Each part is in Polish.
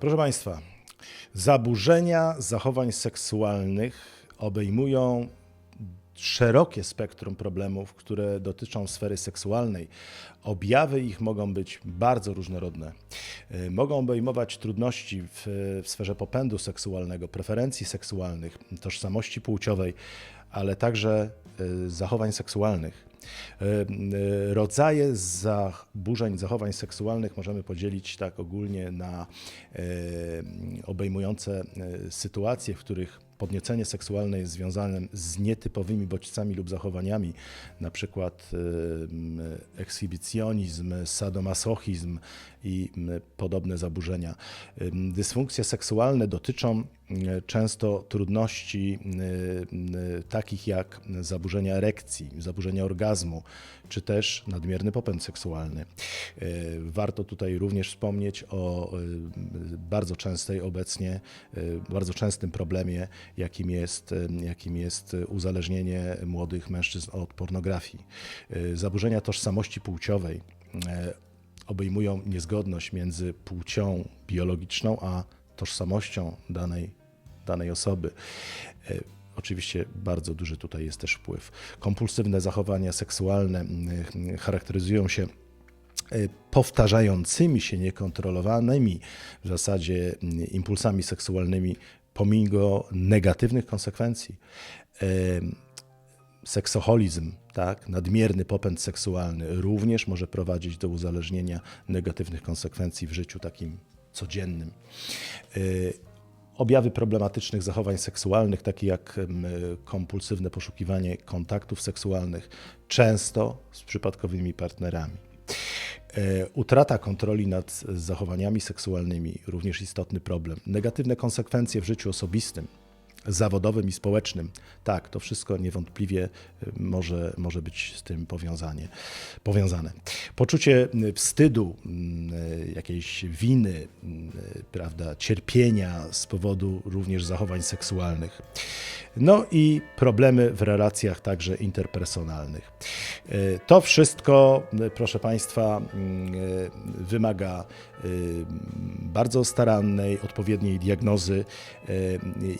Proszę Państwa, zaburzenia zachowań seksualnych obejmują szerokie spektrum problemów, które dotyczą sfery seksualnej. Objawy ich mogą być bardzo różnorodne. Y, Mogą obejmować trudności w, w sferze popędu seksualnego, preferencji seksualnych, tożsamości płciowej, ale także y, zachowań seksualnych. Y, y, Rodzaje zaburzeń zachowań seksualnych możemy podzielić tak ogólnie na y, obejmujące sytuacje, w których podniecenie seksualne jest związane z nietypowymi bodźcami lub zachowaniami, na przykład y, ekshibicjonizm, sadomasochizm i podobne zaburzenia. Dysfunkcje seksualne dotyczą y, często trudności y, takich jak zaburzenia erekcji, zaburzenia orgazmu, czy też nadmierny popęd seksualny. Warto tutaj również wspomnieć o bardzo częstej obecnie, bardzo częstym problemie, jakim jest, jakim jest uzależnienie młodych mężczyzn od pornografii. Y, Zaburzenia tożsamości płciowej y, obejmują niezgodność między płcią biologiczną a tożsamością danej, danej osoby. E, Oczywiście bardzo duży tutaj jest też wpływ. Kompulsywne zachowania seksualne charakteryzują się e, powtarzającymi się niekontrolowanymi w zasadzie impulsami seksualnymi pomimo negatywnych konsekwencji. E, seksoholizm, tak, nadmierny popęd seksualny również może prowadzić do uzależnienia negatywnych konsekwencji w życiu takim codziennym. Y, Objawy problematycznych zachowań seksualnych, takie jak kompulsywne poszukiwanie kontaktów seksualnych, często z przypadkowymi partnerami. E, Utrata kontroli nad zachowaniami seksualnymi również istotny problem. Negatywne konsekwencje w życiu osobistym, zawodowym i społecznym. Tak, to wszystko niewątpliwie y, może, może być z tym powiązanie, powiązane. Poczucie y, wstydu, y, jakiejś winy, y, prawda, cierpienia z powodu również zachowań seksualnych. No i problemy w relacjach także interpersonalnych. To wszystko, proszę Państwa, wymaga bardzo starannej, odpowiedniej diagnozy.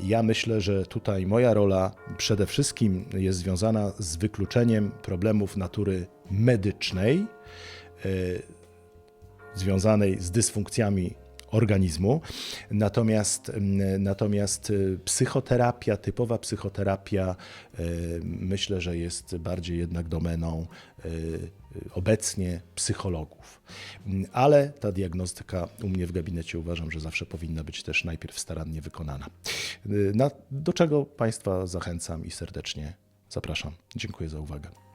Ja myślę, że tutaj moja rola przede wszystkim jest związana z wykluczeniem problemów natury medycznej, y, związanej z dysfunkcjami organizmu. Natomiast, natomiast y, psychoterapia, typowa psychoterapia, y, myślę, że jest bardziej jednak domeną obecnie psychologów. Ale ta diagnostyka u mnie w gabinecie uważam, że zawsze powinna być też najpierw starannie wykonana. Na, do czego Państwa zachęcam i serdecznie zapraszam. Dziękuję za uwagę.